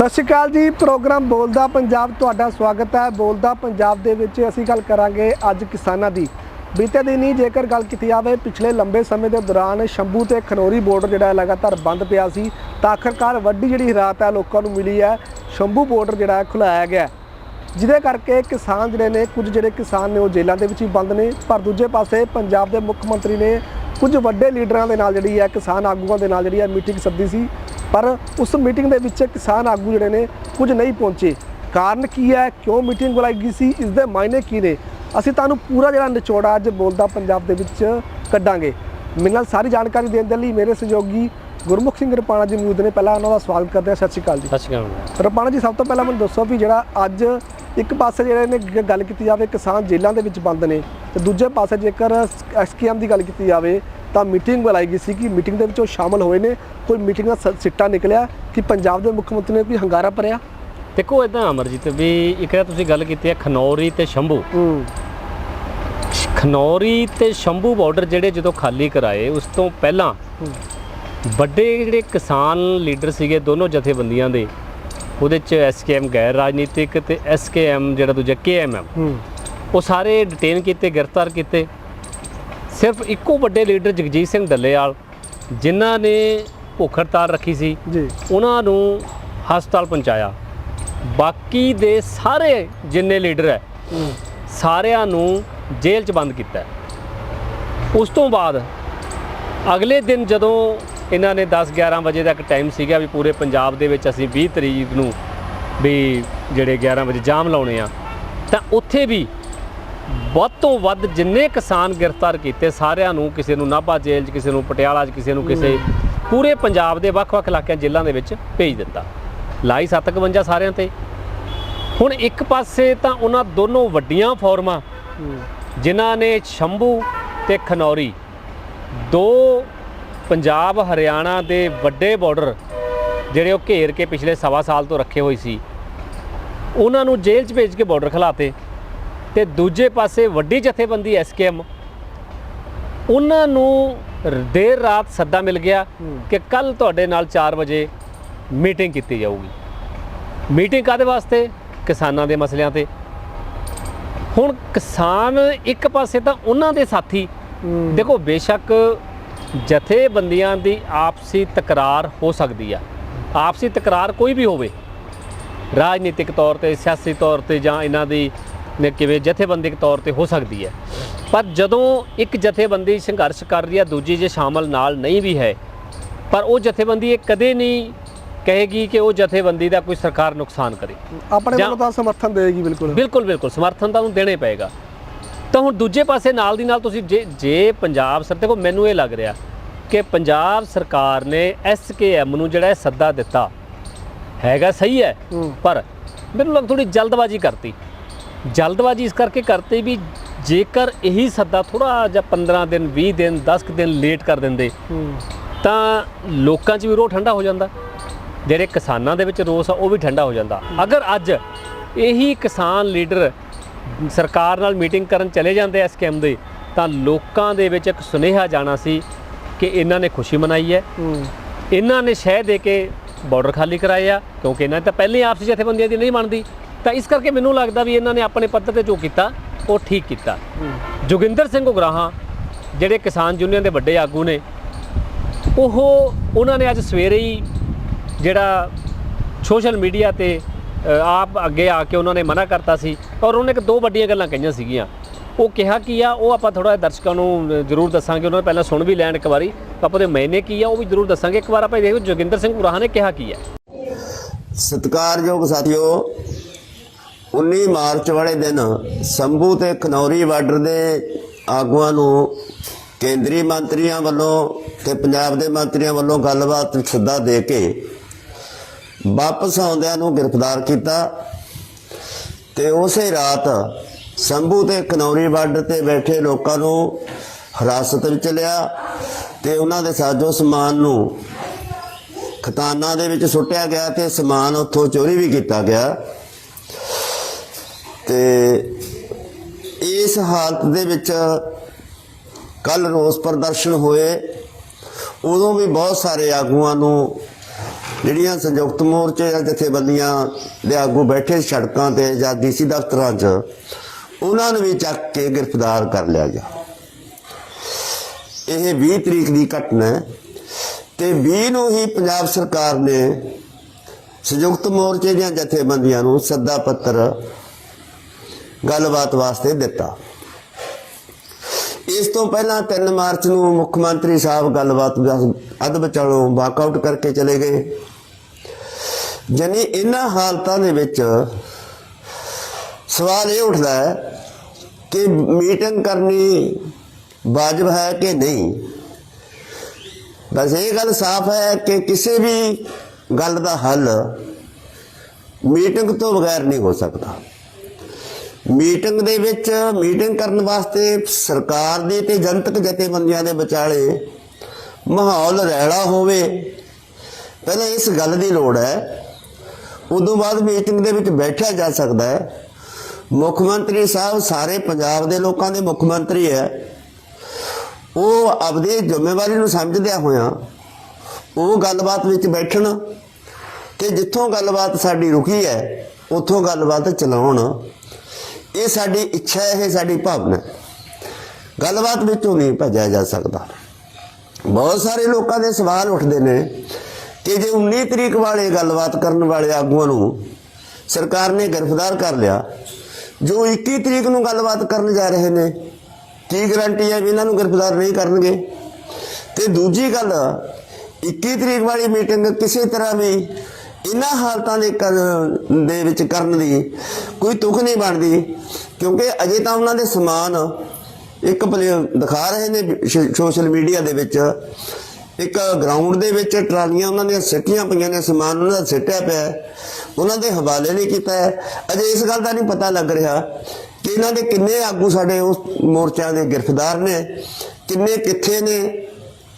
ਸਤਿ ਸ਼੍ਰੀ ਅਕਾਲ ਜੀ, ਪ੍ਰੋਗਰਾਮ ਬੋਲਦਾ ਪੰਜਾਬ, ਤੁਹਾਡਾ ਸਵਾਗਤ ਹੈ। ਬੋਲਦਾ ਪੰਜਾਬ ਦੇ ਵਿੱਚ ਅਸੀਂ ਗੱਲ ਕਰਾਂਗੇ ਅੱਜ ਕਿਸਾਨਾਂ ਦੀ। ਬੀਤੇ ਦਿਨੀ ਜੇਕਰ ਗੱਲ ਕੀਤੀ ਜਾਵੇ, ਪਿਛਲੇ ਲੰਬੇ ਸਮੇਂ ਦੇ ਦੌਰਾਨ ਸ਼ੰਭੂ ਤੇ ਖਨੌਰੀ ਬਾਰਡਰ ਜਿਹੜਾ ਲਗਾਤਾਰ ਬੰਦ ਪਿਆ ਸੀ। ਤਾਂ ਆਖਰਕਾਰ ਵੱਡੀ ਜਿਹੜੀ ਰਾਤ ਹੈ ਲੋਕਾਂ ਨੂੰ ਮਿਲੀ ਹੈ, ਸ਼ੰਭੂ ਬਾਰਡਰ ਜਿਹੜਾ ਖੁਲਾਇਆ ਗਿਆ ਜਿਹਦੇ ਕਰਕੇ ਕਿਸਾਨ ਜਿਹੜੇ ਨੇ, ਕੁਝ ਜਿਹੜੇ ਕਿਸਾਨ ਨੇ ਉਹ ਜੇਲ੍ਹਾਂ ਦੇ ਵਿੱਚ ਹੀ ਬੰਦ ਨੇ। ਪਰ ਦੂਜੇ ਪਾਸੇ ਪੰਜਾਬ ਦੇ ਮੁੱਖ ਮੰਤਰੀ ਨੇ ਕੁਝ ਵੱਡੇ ਲੀਡਰਾਂ ਦੇ ਨਾਲ ਜਿਹੜੀ ਹੈ, ਕਿਸਾਨ ਆਗੂਆਂ ਦੇ ਨਾਲ ਜਿਹੜੀ ਹੈ ਮੀਟਿੰਗ ਸੱਦੀ ਸੀ। ਪਰ ਉਸ ਮੀਟਿੰਗ ਦੇ ਵਿੱਚ ਕਿਸਾਨ ਆਗੂ ਜਿਹੜੇ ਨੇ ਕੁਝ ਨਹੀਂ ਪਹੁੰਚੇ। ਕਾਰਨ ਕੀ ਹੈ? ਕਿਉਂ ਮੀਟਿੰਗ ਬੁਲਾਈ ਗਈ ਸੀ? ਇਸ ਦੇ ਮਾਇਨੇ ਕੀ ਨੇ? ਅਸੀਂ ਤੁਹਾਨੂੰ ਪੂਰਾ ਜਿਹੜਾ ਨਿਚੋੜਾ ਅੱਜ ਬੋਲਦਾ ਪੰਜਾਬ ਦੇ ਵਿੱਚ ਕੱਢਾਂਗੇ। ਮੇਰੇ ਨਾਲ ਸਾਰੀ ਜਾਣਕਾਰੀ ਦੇਣ ਦੇ ਲਈ ਮੇਰੇ ਸਹਿਯੋਗੀ ਗੁਰਮੁਖ ਸਿੰਘ ਰਪਾਣਾ ਜੀ ਮੌਜੂਦ ਨੇ। ਪਹਿਲਾਂ ਉਹਨਾਂ ਦਾ ਸਵਾਗਤ ਕਰਦੇ ਹਾਂ। ਸਤਿ ਸ਼੍ਰੀ ਅਕਾਲ ਜੀ। ਸਤਿ ਸ਼੍ਰੀ ਅਕਾਲ ਰਪਾਣਾ ਜੀ ਸਭ ਤੋਂ ਪਹਿਲਾਂ ਮੈਨੂੰ ਦੱਸੋ ਵੀ ਜਿਹੜਾ ਅੱਜ ਇੱਕ ਪਾਸੇ ਜਿਹੜੇ ਨੇ ਗੱਲ ਕੀਤੀ ਜਾਵੇ ਕਿਸਾਨ ਜੇਲ੍ਹਾਂ ਦੇ ਵਿੱਚ ਬੰਦ ਨੇ ਤੇ ਦੂਜੇ ਪਾਸੇ ਜੇਕਰ ਐਸਕੇਐਮ ਦੀ ਗੱਲ ਕੀਤੀ ਜਾਵੇ ਤਾਂ ਮੀਟਿੰਗ ਬੁਲਾਈ ਗਈ ਸੀ ਕਿ ਮੀਟਿੰਗ ਦੇ ਵਿੱਚ ਉਹ ਸ਼ਾਮਲ ਹੋਏ ਨੇ। ਕੋਈ ਮੀਟਿੰਗ ਦਾ ਸਿੱਟਾ ਨਿਕਲਿਆ ਕਿ ਪੰਜਾਬ ਦੇ ਮੁੱਖ ਮੰਤਰੀ ਨੇ ਕੋਈ ਹੰਗਾਰਾ ਭਰਿਆ? ਦੇਖੋ ਇਦਾਂ ਅਮਰਜੀਤ ਵੀ ਇੱਕ ਤਾਂ ਤੁਸੀਂ ਗੱਲ ਕੀਤੀ ਹੈ ਖਨੌਰੀ ਤੇ ਸ਼ੰਭੂ। ਖਨੌਰੀ ਤੇ ਸ਼ੰਭੂ ਬਾਰਡਰ ਜਿਹੜੇ ਜਦੋਂ ਖਾਲੀ ਕਰਾਏ ਉਸ ਤੋਂ ਪਹਿਲਾਂ ਵੱਡੇ ਜਿਹੜੇ ਕਿਸਾਨ ਲੀਡਰ ਸੀਗੇ ਦੋਨੋਂ ਜਥੇਬੰਦੀਆਂ ਦੇ ਉਹਦੇ ਚ ਐਸਕੇਐਮ ਗੈਰ ਰਾਜਨੀਤਿਕ ਤੇ ਐਸਕੇਐਮ ਜਿਹੜਾ ਦੂਜਾ ਕੇਐਮਐਮ ਉਹ ਸਾਰੇ ਡਿਟੇਨ ਕੀਤੇ ਗ੍ਰਿਫਤਾਰ ਕੀਤੇ। ਸਿਰਫ ਇੱਕੋ ਵੱਡੇ ਲੀਡਰ ਜਗਜੀਤ ਸਿੰਘ ਡੱਲੇਵਾਲ ਜਿਨ੍ਹਾਂ ਨੇ ਭੁੱਖ ਹੜਤਾਲ ਰੱਖੀ ਸੀ ਜੀ। ਉਹਨਾਂ ਨੂੰ ਹਸਪਤਾਲ ਪਹੁੰਚਾਇਆ। ਬਾਕੀ ਦੇ ਸਾਰੇ ਜਿੰਨੇ ਲੀਡਰ ਹੈ ਸਾਰਿਆਂ ਨੂੰ ਜੇਲ੍ਹ 'ਚ ਬੰਦ ਕੀਤਾ। ਉਸ ਤੋਂ ਬਾਅਦ ਅਗਲੇ ਦਿਨ ਜਦੋਂ ਇਹਨਾਂ ਨੇ 10 11 ਵਜੇ ਤੱਕ ਟਾਈਮ ਸੀਗਾ ਵੀ ਪੂਰੇ ਪੰਜਾਬ ਦੇ ਵਿੱਚ ਅਸੀਂ 20 ਤਰੀਕ ਨੂੰ ਵੀ ਜਿਹੜੇ 11 ਵਜੇ ਜਾਮ ਲਾਉਣੇ ਆ ਤਾਂ ਉੱਥੇ ਵੀ ਵੱਧ ਤੋਂ ਵੱਧ ਜਿੰਨੇ ਕਿਸਾਨ ਗ੍ਰਿਫਤਾਰ ਕੀਤੇ ਸਾਰਿਆਂ ਨੂੰ ਕਿਸੇ ਨੂੰ ਨਾਭਾ ਜੇਲ੍ਹ 'ਚ ਕਿਸੇ ਨੂੰ ਪਟਿਆਲਾ 'ਚ ਕਿਸੇ ਨੂੰ ਕਿਸੇ ਪੂਰੇ ਪੰਜਾਬ ਦੇ ਵੱਖ-ਵੱਖ ਇਲਾਕਿਆਂ ਜੇਲ੍ਹਾਂ ਦੇ ਵਿੱਚ ਭੇਜ ਦਿੱਤਾ। ਲਾਈ 751 ਸਾਰਿਆਂ ਤੇ। ਹੁਣ ਇੱਕ ਪਾਸੇ ਤਾਂ ਉਹਨਾਂ ਦੋਨੋਂ ਵੱਡੀਆਂ ਫੋਰਮਾਂ ਜਿਨ੍ਹਾਂ ਨੇ ਸ਼ੰਭੂ ਤੇ ਖਨੌਰੀ ਦੋ ਪੰਜਾਬ ਹਰਿਆਣਾ ਦੇ ਵੱਡੇ ਬਾਰਡਰ ਜਿਹੜੇ ਉਹ ਘੇਰ ਕੇ ਪਿਛਲੇ ਸਵਾ ਸਾਲ ਤੋਂ ਰੱਖੇ ਹੋਏ ਸੀ ਉਹਨਾਂ ਨੂੰ ਜੇਲ੍ਹ 'ਚ ਭੇਜ ਕੇ ਬਾਰਡਰ ਖਿਲਾਤੇ। ਤੇ ਦੂਜੇ ਪਾਸੇ ਵੱਡੀ ਜਥੇਬੰਦੀ ਐਸਕੇਐਮ ਉਹਨਾਂ ਨੂੰ ਦੇਰ ਰਾਤ ਸੱਦਾ ਮਿਲ ਗਿਆ। ਕਿ ਕੱਲ ਤੁਹਾਡੇ ਨਾਲ 4 ਵਜੇ ਮੀਟਿੰਗ ਕੀਤੀ ਜਾਊਗੀ। ਮੀਟਿੰਗ ਕਾਦੇ ਵਾਸਤੇ? ਕਿਸਾਨਾਂ ਦੇ ਮਸਲਿਆਂ ਤੇ। ਹੁਣ ਕਿਸਾਨ ਇੱਕ ਪਾਸੇ ਤਾਂ ਉਹਨਾਂ ਦੇ ਸਾਥੀ। ਦੇਖੋ ਬੇਸ਼ੱਕ ਜਥੇਬੰਦੀਆਂ ਦੀ ਆਪਸੀ ਤਕਰਾਰ ਹੋ ਸਕਦੀ ਆ। ਆਪਸੀ ਤਕਰਾਰ ਕੋਈ ਵੀ ਹੋਵੇ ਰਾਜਨੀਤਿਕ ਤੌਰ ਤੇ ਸਿਆਸੀ ਤੌਰ ਤੇ ਜਾਂ ਇਹਨਾਂ ਦੀ ਨੇ ਕਿਵੇਂ ਜਥੇਬੰਦਿਕ ਤੌਰ ਤੇ ਹੋ ਸਕਦੀ ਹੈ। ਪਰ ਜਦੋਂ ਇੱਕ ਜਥੇਬੰਦੀ ਸੰਘਰਸ਼ ਕਰ ਰਹੀ ਹੈ ਦੂਜੀ ਜੇ ਸ਼ਾਮਲ ਨਾਲ ਨਹੀਂ ਵੀ ਹੈ ਪਰ ਉਹ ਜਥੇਬੰਦੀ ਇਹ ਕਦੇ ਨਹੀਂ ਕਹੇਗੀ ਕਿ ਉਹ ਜਥੇਬੰਦੀ ਦਾ ਕੋਈ ਸਰਕਾਰ ਨੁਕਸਾਨ ਕਰੇ। ਆਪਣੇ ਵੱਲੋਂ ਤਾਂ ਸਮਰਥਨ ਦੇਗੀ ਬਿਲਕੁਲ। ਬਿਲਕੁਲ ਬਿਲਕੁਲ ਸਮਰਥਨ ਤਾਂ ਉਹਨੂੰ ਦੇਣਾ ਪਏਗਾ। ਤਾਂ ਹੁਣ ਦੂਜੇ ਪਾਸੇ ਨਾਲ ਦੀ ਨਾਲ ਤੁਸੀਂ ਜੇ ਜੇ ਪੰਜਾਬ ਸਰ ਦੇਖੋ ਮੈਨੂੰ ਇਹ ਲੱਗ ਰਿਹਾ ਕਿ ਪੰਜਾਬ ਸਰਕਾਰ ਨੇ ਐਸਕੇਐਮ ਨੂੰ ਜਿਹੜਾ ਸੱਦਾ ਦਿੱਤਾ ਹੈਗਾ ਸਹੀ ਹੂੰ ਪਰ ਮੈਨੂੰ ਲੱਗ ਥੋੜੀ ਜਲਦਬਾਜ਼ੀ ਕਰਤੀ। ਜਲਦਬਾਜ਼ੀ ਇਸ ਕਰਕੇ ਕਰਤੀ ਵੀ ਜੇਕਰ ਇਹੀ ਸੱਦਾ ਥੋੜਾ ਜਿਹਾ 15 ਦਿਨ 20 ਦਿਨ 10 ਕੁ ਦਿਨ ਲੇਟ ਕਰ ਦਿੰਦੇ ਤਾਂ ਲੋਕਾਂ 'ਚ ਵੀ ਰੋਹ ਠੰਡਾ ਹੋ ਜਾਂਦਾ। ਜਿਹੜੇ ਕਿਸਾਨਾਂ ਦੇ ਵਿੱਚ ਰੋਸ ਆ ਉਹ ਵੀ ਠੰਡਾ ਹੋ ਜਾਂਦਾ। ਅਗਰ ਅੱਜ ਇਹੀ ਕਿਸਾਨ ਲੀਡਰ ਸਰਕਾਰ ਨਾਲ ਮੀਟਿੰਗ ਕਰਨ ਚਲੇ ਜਾਂਦੇ ਐਸਕੇਐਮ ਦੇ ਤਾਂ ਲੋਕਾਂ ਦੇ ਵਿੱਚ ਇੱਕ ਸੁਨੇਹਾ ਜਾਣਾ ਸੀ ਕਿ ਇਹਨਾਂ ਨੇ ਖੁਸ਼ੀ ਮਨਾਈ ਹੈ। ਇਹਨਾਂ ਨੇ ਸ਼ਹਿ ਦੇ ਕੇ ਬਾਰਡਰ ਖਾਲੀ ਕਰਾਏ ਆ ਕਿਉਂਕਿ ਇਹਨਾਂ ਤਾਂ ਪਹਿਲੇ ਆਪਸੀ ਜਥੇਬੰਦੀਆਂ ਦੀ ਨਹੀਂ ਮੰਨਦੀ। ਤਾਂ ਇਸ ਕਰਕੇ ਮੈਨੂੰ ਲੱਗਦਾ ਵੀ ਇਹਨਾਂ ਨੇ ਆਪਣੇ ਪੱਧਰ ਤੇ ਜੋ ਕੀਤਾ, ਉਹ ਠੀਕ ਕੀਤਾ। ਜੋਗਿੰਦਰ ਸਿੰਘ ਉਗਰਾਹਾਂ, ਜਿਹੜੇ ਕਿਸਾਨ ਯੂਨੀਅਨ ਦੇ ਵੱਡੇ ਆਗੂ ਨੇ, ਉਹ ਉਹਨਾਂ ਨੇ ਅੱਜ ਸਵੇਰੇ ਹੀ ਜਿਹੜਾ ਸੋਸ਼ਲ ਮੀਡੀਆ ਤੇ ਆਪ ਅੱਗੇ ਆ ਕੇ ਉਹਨਾਂ ਨੇ ਮਨਾ ਕਰਤਾ ਸੀ ਔਰ ਉਹਨੇ ਇੱਕ ਦੋ ਵੱਡੀਆਂ ਗੱਲਾਂ ਕਹੀਆਂ ਸੀਗੀਆਂ। ਉਹ ਕਿਹਾ ਕੀ ਆ, ਉਹ ਆਪਾਂ ਥੋੜਾ ਦਰਸ਼ਕਾਂ ਨੂੰ ਜ਼ਰੂਰ ਦੱਸਾਂਗੇ। ਉਹਨਾਂ ਨੇ ਪਹਿਲਾਂ ਸੁਣ ਵੀ ਲੈਣ ਇੱਕ ਵਾਰੀ। ਆਪਾਂ ਦੇ ਮੈਨੇ ਕੀ ਆ, ਉਹ ਵੀ ਜ਼ਰੂਰ ਦੱਸਾਂਗੇ। ਇੱਕ ਵਾਰ ਆਪਾਂ ਦੇਖੋ, ਜੋਗਿੰਦਰ ਸਿੰਘ ਉਗਰਾਹਾਂ ਨੇ ਕਿਹਾ ਕੀ ਆ। ਸਤਿਕਾਰਯੋਗ ਸਾਥੀਓ 19 ਮਾਰਚ ਵਾਲੇ ਦਿਨ ਸੰਭੂ ਤੇ ਖਨੌਰੀ ਬਾਰਡਰ ਦੇ ਆਗੂਆਂ ਨੂੰ ਕੇਂਦਰੀ ਮੰਤਰੀਆਂ ਵੱਲੋਂ ਤੇ ਪੰਜਾਬ ਦੇ ਮੰਤਰੀਆਂ ਵੱਲੋਂ ਗੱਲਬਾਤ ਸੱਦਾ ਦੇ ਕੇ ਵਾਪਸ ਆਉਂਦਿਆਂ ਨੂੰ ਗ੍ਰਿਫਤਾਰ ਕੀਤਾ ਤੇ ਉਸੇ ਰਾਤ ਸੰਭੂ ਤੇ ਖਨੌਰੀ ਬਾਰਡਰ ਤੇ ਬੈਠੇ ਲੋਕਾਂ ਨੂੰ ਹਿਰਾਸਤ ਵਿੱਚ ਲਿਆ ਤੇ ਉਹਨਾਂ ਦੇ ਸਾਜੋ ਸਮਾਨ ਨੂੰ ਖਤਾਨਾਂ ਦੇ ਵਿੱਚ ਸੁੱਟਿਆ ਗਿਆ ਤੇ ਸਮਾਨ ਉੱਥੋਂ ਚੋਰੀ ਵੀ ਕੀਤਾ ਗਿਆ। ਤੇ ਇਸ ਹਾਲਤ ਦੇ ਵਿੱਚ ਕੱਲ ਰੋਸ ਪ੍ਰਦਰਸ਼ਨ ਹੋਏ। ਉਦੋਂ ਵੀ ਬਹੁਤ ਸਾਰੇ ਆਗੂਆਂ ਨੂੰ ਜਿਹੜੀਆਂ ਸੰਯੁਕਤ ਮੋਰਚੇ ਜਾਂ ਜਥੇਬੰਦੀਆਂ ਦੇ ਆਗੂ ਬੈਠੇ ਸੜਕਾਂ ਤੇ ਜਾਂ ਡੀਸੀ ਦਫ਼ਤਰਾਂ 'ਚ, ਉਹਨਾਂ ਨੂੰ ਵੀ ਚੱਕ ਕੇ ਗ੍ਰਿਫਤਾਰ ਕਰ ਲਿਆ ਗਿਆ। ਇਹ 20 ਤਰੀਕ ਦੀ ਘਟਨਾ ਹੈ ਤੇ 20 ਨੂੰ ਹੀ ਪੰਜਾਬ ਸਰਕਾਰ ਨੇ ਸੰਯੁਕਤ ਮੋਰਚੇ ਦੀਆਂ ਜਥੇਬੰਦੀਆਂ ਨੂੰ ਸੱਦਾ ਪੱਤਰ ਗੱਲਬਾਤ ਵਾਸਤੇ ਦਿੱਤਾ। ਇਸ ਤੋਂ ਪਹਿਲਾਂ 3 ਮਾਰਚ ਨੂੰ ਮੁੱਖ ਮੰਤਰੀ ਸਾਹਿਬ ਗੱਲਬਾਤ ਅੱਧ ਵਿਚਾਲੋਂ ਵਾਕਆਊਟ ਕਰਕੇ ਚਲੇ ਗਏ। ਜਾਨੀ ਇਹਨਾਂ ਹਾਲਤਾਂ ਦੇ ਵਿੱਚ ਸਵਾਲ ਇਹ ਉੱਠਦਾ ਹੈ ਕਿ ਮੀਟਿੰਗ ਕਰਨੀ ਵਾਜਬ ਹੈ ਕਿ ਨਹੀਂ? ਬਸ ਇਹ ਗੱਲ ਸਾਫ਼ ਹੈ ਕਿ ਕਿਸੇ ਵੀ ਗੱਲ ਦਾ ਹੱਲ ਮੀਟਿੰਗ ਤੋਂ ਬਗੈਰ ਨਹੀਂ ਹੋ ਸਕਦਾ। ਮੀਟਿੰਗ ਦੇ ਵਿੱਚ ਮੀਟਿੰਗ ਕਰਨ ਵਾਸਤੇ ਸਰਕਾਰ ਦੇ ਤੇ ਜਨਤਕ ਜਥੇਬੰਦੀਆਂ ਦੇ ਵਿਚਾਲੇ ਮਾਹੌਲ ਰਹਿਣਾ ਹੋਵੇ, ਪਹਿਲਾਂ ਇਸ ਗੱਲ ਦੀ ਲੋੜ ਹੈ। ਉਦੋਂ ਬਾਅਦ ਮੀਟਿੰਗ ਦੇ ਵਿੱਚ ਬੈਠਿਆ ਜਾ ਸਕਦਾ ਹੈ। ਮੁੱਖ ਮੰਤਰੀ ਸਾਹਿਬ ਸਾਰੇ ਪੰਜਾਬ ਦੇ ਲੋਕਾਂ ਦੇ ਮੁੱਖ ਮੰਤਰੀ ਹੈ। ਉਹ ਆਪਣੀ ਜ਼ਿੰਮੇਵਾਰੀ ਨੂੰ ਸਮਝਦਿਆਂ ਹੋਇਆਂ ਉਹ ਗੱਲਬਾਤ ਵਿੱਚ ਬੈਠਣ ਕਿ ਜਿੱਥੋਂ ਗੱਲਬਾਤ ਸਾਡੀ ਰੁਕੀ ਹੈ, ਉੱਥੋਂ ਗੱਲਬਾਤ ਚਲਾਉਣ। ਇਹ ਸਾਡੀ ਇੱਛਾ ਹੈ ਇਹ ਸਾਡੀ ਭਾਵਨਾ ਗੱਲਬਾਤ ਵਿੱਚੋਂ ਨਹੀਂ ਭੱਜਿਆ ਜਾ ਸਕਦਾ। ਬਹੁਤ ਸਾਰੇ ਲੋਕਾਂ ਦੇ ਸਵਾਲ ਉੱਠਦੇ ਨੇ ਕਿ ਜੇ 19 ਤਰੀਕ ਵਾਲੇ ਗੱਲਬਾਤ ਕਰਨ ਵਾਲੇ ਆਗੂਆਂ ਨੂੰ ਸਰਕਾਰ ਨੇ ਗ੍ਰਿਫਤਾਰ ਕਰ ਲਿਆ, ਜੋ 21 ਤਰੀਕ ਨੂੰ ਗੱਲਬਾਤ ਕਰਨ ਜਾ ਰਹੇ ਨੇ, ਕੀ ਗਰੰਟੀ ਹੈ ਵੀ ਇਹਨਾਂ ਨੂੰ ਗ੍ਰਿਫਤਾਰ ਨਹੀਂ ਕਰਨਗੇ? ਤੇ ਦੂਜੀ ਗੱਲ 21 ਤਰੀਕ ਵਾਲੀ ਮੀਟਿੰਗ ਕਿਸੇ ਤਰ੍ਹਾਂ ਵੀ ਇਹਨਾਂ ਹਾਲਤਾਂ ਦੇ ਕਰ- ਦੇ ਵਿੱਚ ਕਰਨ ਦੀ ਕੋਈ ਤੁਖ ਨਹੀਂ ਬਣਦੀ, ਕਿਉਂਕਿ ਅਜੇ ਤਾਂ ਉਹਨਾਂ ਦੇ ਸਮਾਨ ਇੱਕ ਪਲੇ- ਦਿਖਾ ਰਹੇ ਨੇ ਸੋਸ਼ਲ ਮੀਡੀਆ ਦੇ ਵਿੱਚ। ਇੱਕ ਗਰਾਊਂਡ ਦੇ ਵਿੱਚ ਟਰਾਲੀਆਂ ਉਹਨਾਂ ਦੀਆਂ ਸਿੱਟੀਆਂ ਪਈਆਂ ਨੇ, ਸਮਾਨ ਉਹਨਾਂ ਦਾ ਸਿੱਟਿਆ ਪਿਆ ਉਹਨਾਂ ਦੇ ਹਵਾਲੇ ਨਹੀਂ ਕੀਤਾ ਅਜੇ ਇਸ ਗੱਲ ਦਾ ਨਹੀਂ ਪਤਾ ਲੱਗ ਰਿਹਾ ਕਿ ਇਹਨਾਂ ਦੇ ਕਿੰਨੇ ਆਗੂ ਸਾਡੇ ਉਸ ਮੋਰਚਿਆਂ ਦੇ ਗ੍ਰਿਫਤਾਰ ਨੇ, ਕਿੰਨੇ ਕਿੱਥੇ ਨੇ,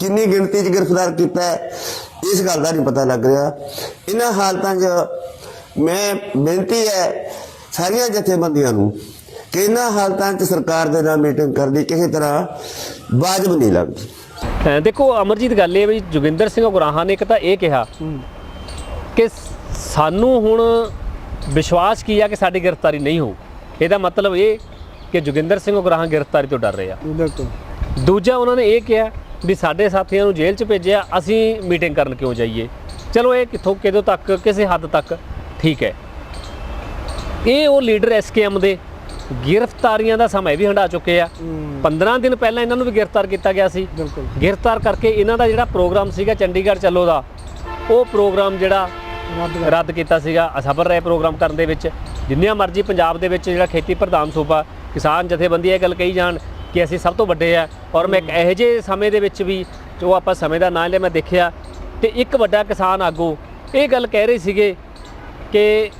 ਕਿੰਨੀ ਗਿਣਤੀ 'ਚ ਗ੍ਰਿਫਤਾਰ ਕੀਤਾ ਇਸ ਗੱਲ ਦਾ ਨਹੀਂ ਪਤਾ ਲੱਗ ਰਿਹਾ। ਇਹਨਾਂ ਹਾਲਤਾਂ 'ਚ ਮੈਂ ਬੇਨਤੀ ਹੈ ਸਾਰੀਆਂ ਜਥੇਬੰਦੀਆਂ ਨੂੰ ਕਿ ਇਹਨਾਂ ਹਾਲਤਾਂ 'ਚ ਸਰਕਾਰ ਦੇ ਨਾਲ ਮੀਟਿੰਗ ਕਰਦੀ ਕਿਸੇ ਤਰ੍ਹਾਂ ਵਾਜਬ ਨਹੀਂ ਲੱਗਦੀ। ਦੇਖੋ ਅਮਰਜੀਤ ਗੱਲ ਇਹ ਹੈ ਵੀ ਜੋਗਿੰਦਰ ਸਿੰਘ ਉਗਰਾਹਾਂ ਨੇ ਇੱਕ ਤਾਂ ਇਹ ਕਿਹਾ ਕਿ ਸਾਨੂੰ ਹੁਣ ਵਿਸ਼ਵਾਸ ਕੀ ਆ ਕਿ ਸਾਡੀ ਗ੍ਰਿਫਤਾਰੀ ਨਹੀਂ ਹੋਊ? ਇਹਦਾ ਮਤਲਬ ਇਹ ਕਿ ਜੋਗਿੰਦਰ ਸਿੰਘ ਉਗਰਾਹਾਂ ਗ੍ਰਿਫਤਾਰੀ ਤੋਂ ਡਰ ਰਹੇ ਆ। ਬਿਲਕੁਲ। ਦੂਜਾ ਉਹਨਾਂ ਨੇ ਇਹ ਕਿਹਾ ਵੀ ਸਾਡੇ ਸਾਥੀਆਂ ਨੂੰ ਜੇਲ੍ਹ 'ਚ ਭੇਜਿਆ ਅਸੀਂ ਮੀਟਿੰਗ ਕਰਨ ਕਿਉਂ ਜਾਈਏ? ਚਲੋ ਇਹ ਕਿੱਥੋਂ ਕਿਦੋਂ ਤੱਕ ਕਿਸੇ ਹੱਦ ਤੱਕ? ਠੀਕ ਹੈ। ਇਹ ਉਹ ਲੀਡਰ ਐਸਕੇਐਮ ਦੇ ਗ੍ਰਿਫਤਾਰੀਆਂ ਦਾ ਸਮਾਂ ਵੀ ਹੰਡਾ ਚੁੱਕੇ ਆ। 15 ਦਿਨ ਪਹਿਲਾਂ ਇਹਨਾਂ ਨੂੰ ਵੀ ਗ੍ਰਿਫਤਾਰ ਕੀਤਾ ਗਿਆ ਸੀ। ਬਿਲਕੁਲ। ਗ੍ਰਿਫਤਾਰ ਕਰਕੇ ਇਹਨਾਂ ਦਾ ਜਿਹੜਾ ਪ੍ਰੋਗਰਾਮ ਸੀਗਾ ਚੰਡੀਗੜ੍ਹ ਚੱਲੋ ਦਾ ਉਹ ਪ੍ਰੋਗਰਾਮ ਜਿਹੜਾ ਰੱਦ ਰੱਦ ਕੀਤਾ ਸੀਗਾ ਅਸਫਲ ਰਹੇ ਪ੍ਰੋਗਰਾਮ ਕਰਨ ਦੇ ਵਿੱਚ। ਜਿੰਨੀਆਂ ਮਰਜ਼ੀ ਪੰਜਾਬ ਦੇ ਵਿੱਚ ਜਿਹੜਾ ਖੇਤੀ ਪ੍ਰਧਾਨ ਸੂਬਾ ਕਿਸਾਨ ਜਥੇਬੰਦੀ ਇਹ ਗੱਲ ਕਹੀ ਜਾਣ ਕਿ ਅਸੀਂ ਸਭ ਤੋਂ ਵੱਡੇ ਆ ਔਰ ਮੈਂ ਇੱਕ ਇਹੋ ਜਿਹੇ ਸਮੇਂ ਦੇ ਵਿੱਚ ਵੀ ਜੋ ਆਪਾਂ ਸਮੇਂ ਦਾ ਨਾਂ ਲਿਆ ਮੈਂ ਦੇਖਿਆ ਤੇ ਇੱਕ ਵੱਡਾ ਕਿਸਾਨ ਆਗੂ ਇਹ ਗੱਲ ਕਹਿ ਰਹੇ ਸੀਗੇ ਕਿ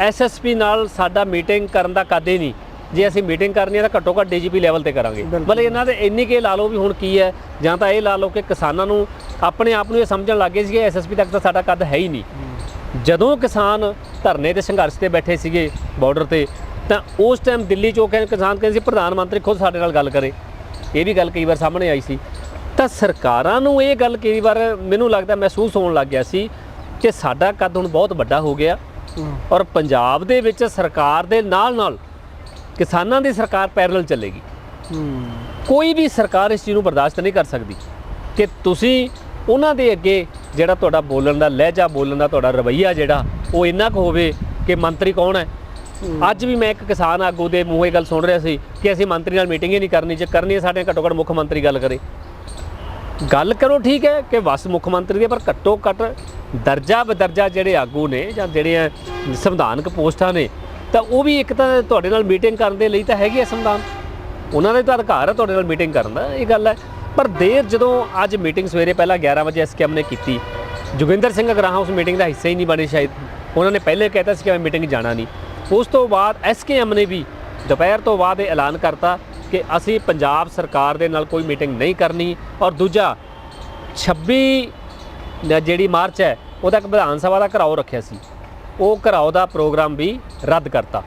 ਐਸਐਸਪੀ ਨਾਲ ਸਾਡਾ ਮੀਟਿੰਗ ਕਰਨ ਦਾ ਕਾਦੇ ਨਹੀਂ। ਜੇ ਅਸੀਂ ਮੀਟਿੰਗ ਕਰਨੀ ਹੈ ਤਾਂ ਘੱਟੋ ਘੱਟ ਡੀਜੀਪੀ ਲੈਵਲ ਤੇ ਕਰਾਂਗੇ। ਮਤਲਬ ਇਹਨਾਂ ਦੇ ਇੰਨੀ ਕੇ ਲਾ ਲਓ ਵੀ ਹੁਣ ਕੀ ਹੈ ਜਾਂ ਤਾਂ ਇਹ ਲਾ ਲਓ ਕਿ ਕਿਸਾਨਾਂ ਨੂੰ ਆਪਣੇ ਆਪ ਨੂੰ ਇਹ ਸਮਝਣ ਲੱਗੇ ਸੀ ਕਿ ਐਸਐਸਪੀ ਤੱਕ ਤਾਂ ਸਾਡਾ ਕੱਦ ਹੈ ਹੀ ਨਹੀਂ। ਜਦੋਂ ਕਿਸਾਨ ਧਰਨੇ ਤੇ ਸੰਘਰਸ਼ ਤੇ ਬੈਠੇ ਸੀਗੇ ਬਾਰਡਰ ਤੇ ਤਾਂ ਉਸ ਟਾਈਮ ਦਿੱਲੀ ਚੋਂ ਕਹਿੰਦੇ ਕਿਸਾਨ ਕਹਿੰਦੇ ਸੀ ਪ੍ਰਧਾਨ ਮੰਤਰੀ ਖੁਦ ਸਾਡੇ ਨਾਲ ਗੱਲ ਕਰੇ। ਇਹ ਵੀ ਗੱਲ ਕਈ ਵਾਰ ਸਾਹਮਣੇ ਆਈ ਸੀ। ਤਾਂ ਸਰਕਾਰਾਂ ਨੂੰ ਇਹ ਗੱਲ ਕਈ ਵਾਰ ਮੈਨੂੰ ਲੱਗਦਾ ਮਹਿਸੂਸ ਹੋਣ ਲੱਗ ਗਿਆ ਸੀ ਕਿ ਸਾਡਾ ਕੱਦ ਹੁਣ ਬਹੁਤ ਵੱਡਾ ਹੋ ਗਿਆ। ਔਰ ਪੰਜਾਬ ਦੇ ਵਿੱਚ ਸਰਕਾਰ ਦੇ ਨਾਲ ਨਾਲ ਕਿਸਾਨਾਂ ਦੀ ਸਰਕਾਰ ਪੈਰਲਲ ਚੱਲੇਗੀ। ਕੋਈ ਵੀ ਸਰਕਾਰ ਇਸ ਚੀਜ਼ ਨੂੰ ਬਰਦਾਸ਼ਤ ਨਹੀਂ ਕਰ ਸਕਦੀ ਕਿ ਤੁਸੀਂ ਉਹਨਾਂ ਦੇ ਅੱਗੇ ਜਿਹੜਾ ਤੁਹਾਡਾ ਬੋਲਣ ਦਾ ਲਹਿਜਾ ਬੋਲਣ ਦਾ ਤੁਹਾਡਾ ਰਵੱਈਆ ਜਿਹੜਾ ਉਹ ਇੰਨਾ ਕੁ ਹੋਵੇ ਕਿ ਮੰਤਰੀ ਕੌਣ ਹੈ? ਅੱਜ ਵੀ ਮੈਂ ਇੱਕ ਕਿਸਾਨ ਆਗੂ ਦੇ ਮੂੰਹੋਂ ਇਹ ਗੱਲ ਸੁਣ ਰਿਹਾ ਸੀ ਕਿ ਅਸੀਂ ਮੰਤਰੀ ਨਾਲ ਮੀਟਿੰਗ ਹੀ ਨਹੀਂ ਕਰਨੀ, ਜੇ ਕਰਨੀ ਹੈ ਸਾਡੇ ਘੱਟੋ ਘੱਟ ਮੁੱਖ ਮੰਤਰੀ ਗੱਲ ਕਰੇ। ਗੱਲ ਕਰੋ ਠੀਕ ਹੈ ਕਿ ਵਸ ਮੁੱਖ ਮੰਤਰੀ ਦੀ, ਪਰ ਘੱਟੋ ਘੱਟ ਦਰਜਾ ਬਦਰਜਾ ਜਿਹੜੇ ਆਗੂ ਨੇ ਜਾਂ ਜਿਹੜੇ ਸੰਵਿਧਾਨਕ ਪੋਸਟਾਂ ਨੇ, ਤਾਂ ਉਹ ਵੀ ਇੱਕ ਤਾਂ ਤੁਹਾਡੇ ਨਾਲ ਮੀਟਿੰਗ ਕਰਨ ਦੇ ਲਈ ਤਾਂ ਹੈਗੀ ਹੈ ਸੰਵਿਧਾਨ। ਉਹਨਾਂ ਦਾ ਤਾਂ ਅਧਿਕਾਰ ਹੈ ਤੁਹਾਡੇ ਨਾਲ ਮੀਟਿੰਗ ਕਰਨ ਦਾ, ਇਹ ਗੱਲ ਹੈ। ਪਰ ਦੇਰ ਜਦੋਂ ਅੱਜ ਮੀਟਿੰਗ ਸਵੇਰੇ ਪਹਿਲਾਂ 11 ਵਜੇ ਐਸਕੇਐਮ ਨੇ ਕੀਤੀ, ਜੋਗਿੰਦਰ ਸਿੰਘ ਅਗਰਾਹਾਂ ਉਸ ਮੀਟਿੰਗ ਦਾ ਹਿੱਸਾ ਹੀ ਨਹੀਂ ਬਣੇ ਸ਼ਾਇਦ। ਉਹਨਾਂ ਨੇ ਪਹਿਲੇ ਕਹਿਤਾ ਸੀ ਕਿ ਮੈਂ ਮੀਟਿੰਗ ਜਾਣਾ ਨਹੀਂ। ਉਸ ਤੋਂ ਬਾਅਦ ਐਸਕੇਐਮ ਨੇ ਵੀ ਦੁਪਹਿਰ ਤੋਂ ਬਾਅਦ ਇਹ ਐਲਾਨ ਕਰਤਾ ਕਿ ਅਸੀਂ ਪੰਜਾਬ ਸਰਕਾਰ ਦੇ ਨਾਲ ਕੋਈ ਮੀਟਿੰਗ ਨਹੀਂ ਕਰਨੀ ਔਰ ਦੂਜਾ 26 ਜਿਹੜੀ ਮਾਰਚ ਹੈ, ਉਹਦਾ ਇੱਕ ਵਿਧਾਨ ਸਭਾ ਦਾ ਘਰਾਓ ਰੱਖਿਆ ਸੀ। ਉਹ ਘਰਾਓ ਦਾ ਪ੍ਰੋਗਰਾਮ ਵੀ ਰੱਦ ਕਰਤਾ।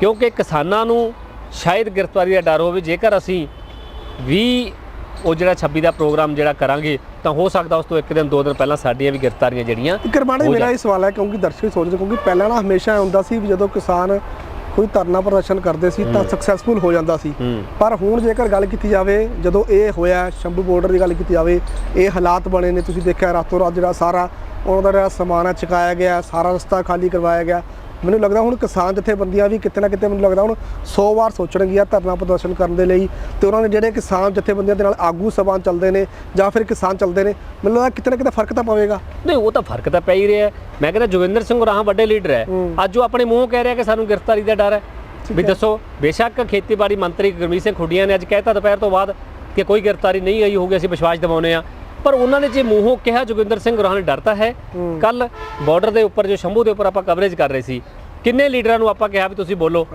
ਕਿਉਂਕਿ ਕਿਸਾਨਾਂ ਨੂੰ ਸ਼ਾਇਦ ਗ੍ਰਿਫਤਾਰੀ ਦਾ ਡਰ ਹੋਵੇ, ਜੇਕਰ ਅਸੀਂ 20 ਉਹ ਜਿਹੜਾ 26 ਦਾ ਪ੍ਰੋਗਰਾਮ ਜਿਹੜਾ ਕਰਾਂਗੇ ਤਾਂ ਹੋ ਸਕਦਾ ਉਸ ਤੋਂ ਇੱਕ ਦਿਨ ਦੋ ਦਿਨ ਪਹਿਲਾਂ ਸਾਡੀਆਂ ਵੀ ਗ੍ਰਿਫਤਾਰੀਆਂ ਜਿਹੜੀਆਂ ਕਰਮਾਣੇ ਮੇਰਾ। ਇਹ ਸਵਾਲ ਹੈ ਕਿਉਂਕਿ ਦਰਸ਼ਕ ਸੋਚਦੇ ਕਿਉਂਕਿ ਪਹਿਲਾਂ ਨਾ ਹਮੇਸ਼ਾ ਹੁੰਦਾ ਸੀ ਵੀ ਜਦੋਂ ਕਿਸਾਨ ਕੋਈ ਧਰਨਾ ਪ੍ਰਦਰਸ਼ਨ ਕਰਦੇ ਸੀ ਤਾਂ ਸਕਸੈਸਫੁਲ ਹੋ ਜਾਂਦਾ ਸੀ। ਪਰ ਹੁਣ ਜੇਕਰ ਗੱਲ ਕੀਤੀ ਜਾਵੇ ਜਦੋਂ ਇਹ ਹੋਇਆ ਸ਼ੰਭੂ ਬਾਰਡਰ ਦੀ ਗੱਲ ਕੀਤੀ ਜਾਵੇ ਇਹ ਹਾਲਾਤ ਬਣੇ ਨੇ ਤੁਸੀਂ ਦੇਖਿਆ ਰਾਤੋਂ ਰਾਤ ਜਿਹੜਾ ਸਾਰਾ ਉਹਨਾਂ ਦਾ ਜਿਹੜਾ ਸਮਾਨ ਚੁਕਾਇਆ ਗਿਆ ਸਾਰਾ ਰਸਤਾ ਖਾਲੀ ਕਰਵਾਇਆ ਗਿਆ। ਮੈਨੂੰ ਲੱਗਦਾ ਹੁਣ ਕਿਸਾਨ ਜਥੇਬੰਦੀਆਂ ਵੀ ਕਿਤੇ ਨਾ ਕਿਤੇ ਮੈਨੂੰ ਲੱਗਦਾ ਹੁਣ 100 ਵਾਰ ਸੋਚਣਗੀਆਂ ਧਰਨਾ ਪ੍ਰਦਰਸ਼ਨ ਕਰਨ ਦੇ ਲਈ ਤੇ ਉਹਨਾਂ ਨੇ ਜਿਹੜੇ ਕਿਸਾਨ ਜਥੇਬੰਦੀਆਂ ਦੇ ਨਾਲ ਆਗੂ ਸਭਾ ਚੱਲਦੇ ਨੇ ਜਾਂ ਫਿਰ ਕਿਸਾਨ ਚੱਲਦੇ ਨੇ ਮੈਨੂੰ ਲੱਗਦਾ ਕਿਤੇ ਨਾ ਕਿਤੇ ਫ਼ਰਕ ਤਾਂ ਪਵੇਗਾ ਨਹੀਂ ਉਹ ਤਾਂ ਫ਼ਰਕ ਤਾਂ ਪੈ ਹੀ ਰਿਹਾ। ਮੈਂ ਕਹਿੰਦਾ ਜੋਗਿੰਦਰ ਸਿੰਘ ਰਾਹ ਵੱਡੇ ਲੀਡਰ ਹੈ। ਅੱਜ ਉਹ ਆਪਣੇ ਮੂੰਹ ਕਹਿ ਰਿਹਾ ਕਿ ਸਾਨੂੰ ਗ੍ਰਿਫਤਾਰੀ ਦਾ ਡਰ ਹੈ ਵੀ। ਦੱਸੋ ਬੇਸ਼ੱਕ ਖੇਤੀਬਾੜੀ ਮੰਤਰੀ ਗੁਰਮੀਤ ਸਿੰਘ ਖੁੱਡੀਆਂ ਨੇ ਅੱਜ ਕਹਿਤਾ ਦੁਪਹਿਰ ਤੋਂ ਬਾਅਦ ਕਿ ਕੋਈ ਗ੍ਰਿਫਤਾਰੀ ਨਹੀਂ ਆਈ ਹੋਊਗੀ ਅਸੀਂ ਵਿਸ਼ਵਾਸ ਦਿਵਾਉਂਦੇ ਆ ਪਰ ਉਹਨਾਂ ਨੇ ਜੇ ਮੂੰਹੋਂ ਕਿਹਾ ਜੋਗਿੰਦਰ ਸਿੰਘ ਰਾਹ ਨੇ ਡਰਤਾ ਹੈ। ਕੱਲ ਬਾਰਡਰ ਦੇ ਉੱਪਰ ਜੋ ਸ਼ੰਭੂ ਦੇ ਉੱਪਰ ਆਪਾਂ ਕਵਰੇਜ ਕਰ ਰਹੇ ਸੀ ਕਿੰਨੇ ਲੀਡਰਾਂ ਨੂੰ ਆਪਾਂ ਕਿਹਾ ਵੀ ਤੁਸੀਂ ਬੋਲੋ?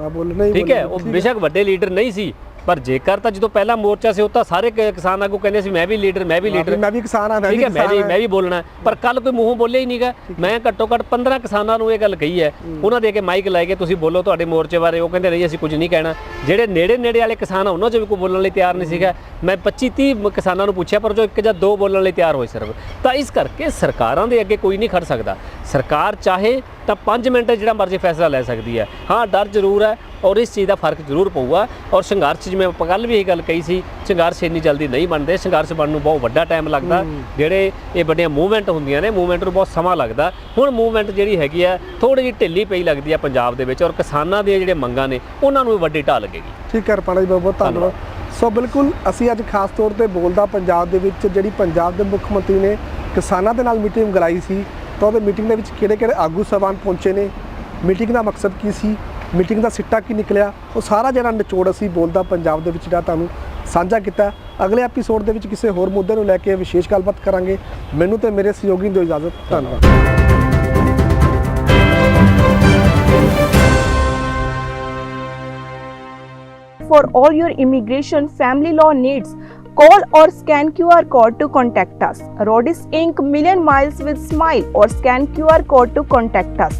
ਠੀਕ ਹੈ ਉਹ ਬੇਸ਼ੱਕ ਵੱਡੇ ਲੀਡਰ ਨਹੀਂ ਸੀ। ਪਰ ਜੇਕਰ ਤਾਂ ਜਦੋਂ ਪਹਿਲਾ ਮੋਰਚਾ ਸੀ ਉਹ ਤਾਂ ਸਾਰੇ ਕ- ਕਿਸਾਨ ਆਗੂ ਕਹਿੰਦੇ ਸੀ ਮੈਂ ਵੀ ਲੀਡਰ ਮੈਂ ਵੀ ਲੀਡਰ। ਮੈਂ ਵੀ ਕਿਸਾਨ ਆ ਮੈਂ ਵੀ ਹੈ ਮੈਂ ਵੀ ਕਿਸਾਨ ਮੈਂ ਵੀ ਬੋਲਣਾ। ਪਰ ਕੱਲ ਕੋਈ ਮੂੰਹੋਂ ਬੋਲਿਆ ਹੀ ਨਹੀਂਗਾ ਮੈਂ ਘੱਟੋ ਘੱਟ 15 ਕਿਸਾਨਾਂ ਨੂੰ ਇਹ ਗੱਲ ਕਹੀ ਹੈ। ਉਹਨਾਂ ਦੇ ਕੇ ਮਾਈਕ ਲਾਏ ਕੇ ਤੁਸੀਂ ਬੋਲੋ ਤੁਹਾਡੇ ਮੋਰਚੇ ਬਾਰੇ। ਉਹ ਕਹਿੰਦੇ ਨਹੀਂ ਅਸੀਂ ਕੁਝ ਨਹੀਂ ਕਹਿਣਾ। ਜਿਹੜੇ ਨੇੜੇ ਨੇੜੇ ਵਾਲੇ ਕਿਸਾਨ ਆ ਉਹਨਾਂ 'ਚ ਵੀ ਕੋਈ ਬੋਲਣ ਲਈ ਤਿਆਰ ਨਹੀਂ ਸੀਗਾ। ਮੈਂ 25 30 ਕਿਸਾਨਾਂ ਨੂੰ ਪੁੱਛਿਆ ਪਰ ਜੋ ਇੱਕ ਜਾਂ ਦੋ ਬੋਲਣ ਲਈ ਤਿਆਰ ਹੋਏ ਸਿਰਫ। ਤਾਂ ਇਸ ਕਰਕੇ ਸਰਕਾਰਾਂ ਦੇ ਅੱਗੇ ਕੋਈ ਨਹੀਂ ਖੜ ਸਕਦਾ। ਸਰਕਾਰ ਚਾਹੇ ਤਾਂ 5 ਮਿੰਟ 'ਚ ਜਿਹੜਾ ਮਰਜ਼ੀ ਫੈਸਲਾ ਲੈ ਸਕਦੀ ਹੈ। ਹਾਂ ਡਰ ਜ਼ਰੂਰ ਹੈ। ਔਰ ਇਸ ਚੀਜ਼ ਦਾ ਫ਼ਰਕ ਜ਼ਰੂਰ ਪਊਗਾ। ਔਰ ਸੰਘਰਸ਼ ਜਿਵੇਂ ਆਪਾਂ ਕੱਲ ਵੀ ਇਹ ਗੱਲ ਕਹੀ ਸੀ ਸੰਘਰਸ਼ ਇੰਨੀ ਜਲਦੀ ਨਹੀਂ ਬਣਦੇ। ਸੰਘਰਸ਼ ਬਣਨ ਨੂੰ ਬਹੁਤ ਵੱਡਾ ਟਾਈਮ ਲੱਗਦਾ। ਜਿਹੜੇ ਇਹ ਵੱਡੀਆਂ ਮੂਵਮੈਂਟ ਹੁੰਦੀਆਂ ਨੇ ਮੂਵਮੈਂਟ ਨੂੰ ਬਹੁਤ ਸਮਾਂ ਲੱਗਦਾ। ਹੁਣ ਮੂਵਮੈਂਟ ਜਿਹੜੀ ਹੈਗੀ ਆ ਥੋੜੀ ਜਿਹੀ ਢਿੱਲੀ ਪਈ ਲੱਗਦੀ ਆ ਪੰਜਾਬ ਦੇ ਵਿੱਚ ਔਰ ਕਿਸਾਨਾਂ ਦੀਆਂ ਜਿਹੜੇ ਮੰਗਾਂ ਨੇ ਉਹਨਾਂ ਨੂੰ ਵੀ ਵੱਡੀ ਢਾਲ ਲੱਗੇਗੀ। ਠੀਕ ਹੈ ਰਪਾਣਾ ਜੀ ਬਹੁਤ ਬਹੁਤ ਧੰਨਵਾਦ। ਸੋ ਬਿਲਕੁਲ ਅਸੀਂ ਅੱਜ ਖਾਸ ਤੌਰ ਤੇ ਬੋਲਦਾ ਪੰਜਾਬ ਦੇ ਵਿੱਚ ਜਿਹੜੀ ਪੰਜਾਬ ਦੇ ਮੁੱਖ ਮੰਤਰੀ ਨੇ ਕਿਸਾਨਾਂ ਦੇ ਨਾਲ ਮੀਟਿੰਗ ਕਰਾਈ ਸੀ ਤਾਂ ਉਹਦੇ ਮੀਟਿੰਗ ਦੇ ਵਿੱਚ ਕਿਹੜੇ ਕਿਹੜੇ ਆਗੂ ਸਭਾਨ ਪਹੁੰਚੇ ਨੇ? ਮੀਟਿੰਗ ਦਾ ਮਕਸਦ ਕੀ ਸੀ? ਮੀਟਿੰਗ ਦਾ ਸਿੱਟਾ ਕੀ ਨਿਕਲਿਆ ਉਹ ਸਾਰਾ ਜਿਹੜਾ ਨਿਚੋੜ ਅਸੀਂ ਬੋਲਦਾ ਪੰਜਾਬ ਦੇ ਵਿੱਚ ਜਿਹੜਾ ਤੁਹਾਨੂੰ ਸਾਂਝਾ ਕੀਤਾ ਅਗਲੇ ਐਪੀਸੋਡ ਦੇ ਵਿੱਚ ਕਿਸੇ ਹੋਰ ਮੁੱਦੇ ਨੂੰ ਲੈ ਕੇ ਵਿਸ਼ੇਸ਼ ਗੱਲਬਾਤ ਕਰਾਂਗੇ ਮੈਨੂੰ ਤੇ ਮੇਰੇ ਸਹਿਯੋਗੀ ਨੂੰ ਦਿਓ ਇਜਾਜ਼ਤ ਧੰਨਵਾਦ for all your immigration family law needs. Call or scan QR code to contact us. Rodis Inc. Million Miles with Smile or scan QR code to contact us.